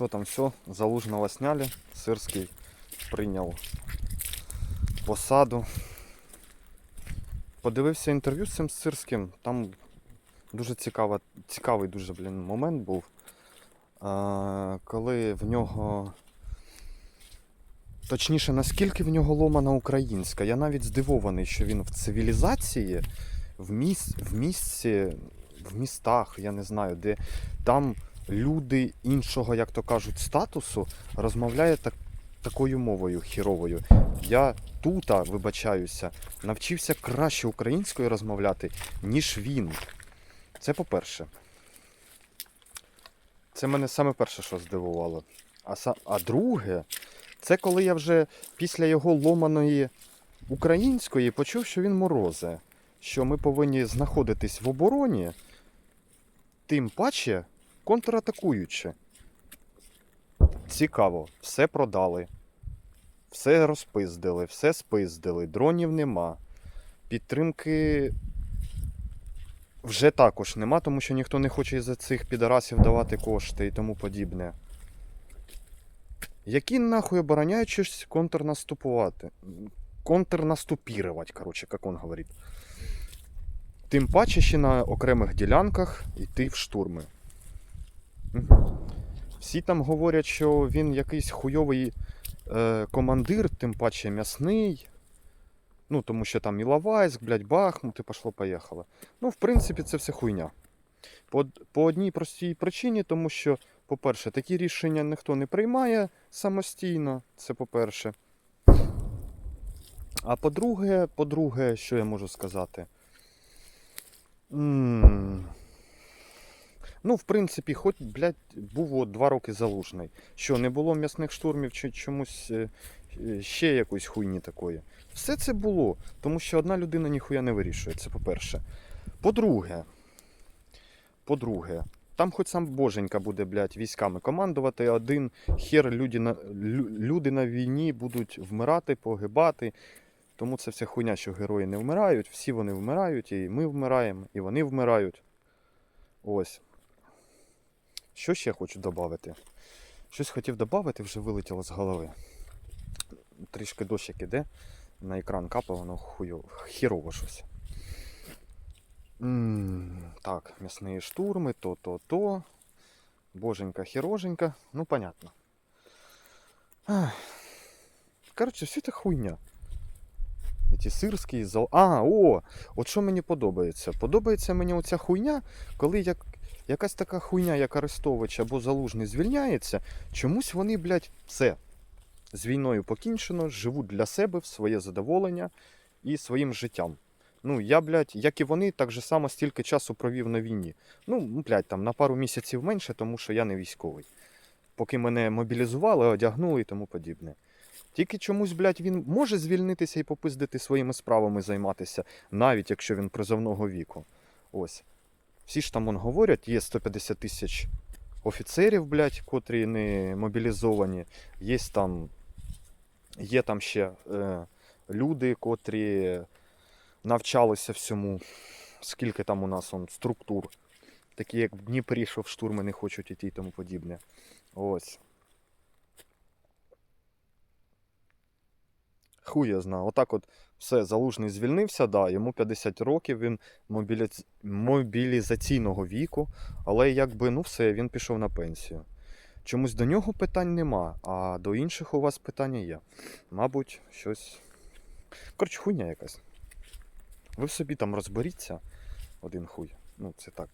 Що там, все, залужного сняли, Сирський прийняв посаду. Подивився інтерв'ю з цим Сирським, там дуже цікава, цікавий дуже, блін, момент був. А, коли в нього. Точніше, наскільки в нього ломана українська. Я навіть здивований, що він в цивілізації, в, міс... в місці, в містах, я не знаю, де там люди іншого, як то кажуть, статусу розмовляє так, такою мовою хіровою. Я тут, вибачаюся, навчився краще українською розмовляти, ніж він. Це по-перше. Це мене саме перше, що здивувало. А, са... а друге, це коли я вже після його ломаної української почув, що він морозе. Що ми повинні знаходитись в обороні, тим паче контратакуючи. Цікаво, все продали, все розпиздили, все спиздили, дронів нема. Підтримки вже також нема, тому що ніхто не хоче із-за цих підарасів давати кошти і тому подібне. Які нахуй обороняючись контрнаступувати? Контрнаступірувати, коротше, як він говорить. Тим паче ще на окремих ділянках йти в штурми. Всі там говорять, що він якийсь хуйовий е, командир, тим паче м'ясний. Ну, тому що там Іловайськ, блядь, Бахмут і пошло-поїхало. Ну, в принципі, це все хуйня. По, по одній простій причині, тому що, по-перше, такі рішення ніхто не приймає самостійно, це по-перше. А по-друге, по-друге, що я можу сказати? м Ну, в принципі, хоч, блядь, був от два роки залужний. Що, не було м'ясних штурмів чи чомусь е, е, ще якоїсь хуйні такої. Все це було, тому що одна людина ніхуя не вирішує, це по-перше. По-друге, по-друге, там хоч сам Боженька буде, блядь, військами командувати, один хер люди на, люди на війні будуть вмирати, погибати. Тому це вся хуйня, що герої не вмирають, всі вони вмирають, і ми вмираємо, і вони вмирають. Ось. Що ще хочу додати? Щось хотів додати, вже вилетіло з голови. Трішки дощик іде, на екран капає, воно хуйово, хірово щось. м так, м'ясні штурми, то-то-то. Боженька, хіроженька. Ну, понятно. Коротше, все це хуйня. Ці сирські зал. А, о! От що мені подобається? Подобається мені оця хуйня, коли як, якась така хуйня, як Арестович або Залужний звільняється, чомусь вони, блядь, все. З війною покінчено, живуть для себе в своє задоволення і своїм життям. Ну, я, блядь, як і вони, так же само стільки часу провів на війні. Ну, блядь, там на пару місяців менше, тому що я не військовий. Поки мене мобілізували, одягнули і тому подібне. Тільки чомусь, блядь, він може звільнитися і попиздити своїми справами займатися, навіть якщо він призовного віку. Ось. Всі ж там он говорять, є 150 тисяч офіцерів, блядь, котрі не мобілізовані. Є там, є там ще е, люди, котрі навчалися всьому. Скільки там у нас он, структур. Такі як в Дніпрі, що в штурми не хочуть іти і тому подібне. Ось. Хуй я знаю. Отак от все, залужний звільнився, да, йому 50 років, він мобіліц... мобілізаційного віку, але якби ну все, він пішов на пенсію. Чомусь до нього питань нема, а до інших у вас питання є. Мабуть, щось. Коротше, хуйня якась. Ви в собі там розберіться один хуй. Ну, це так.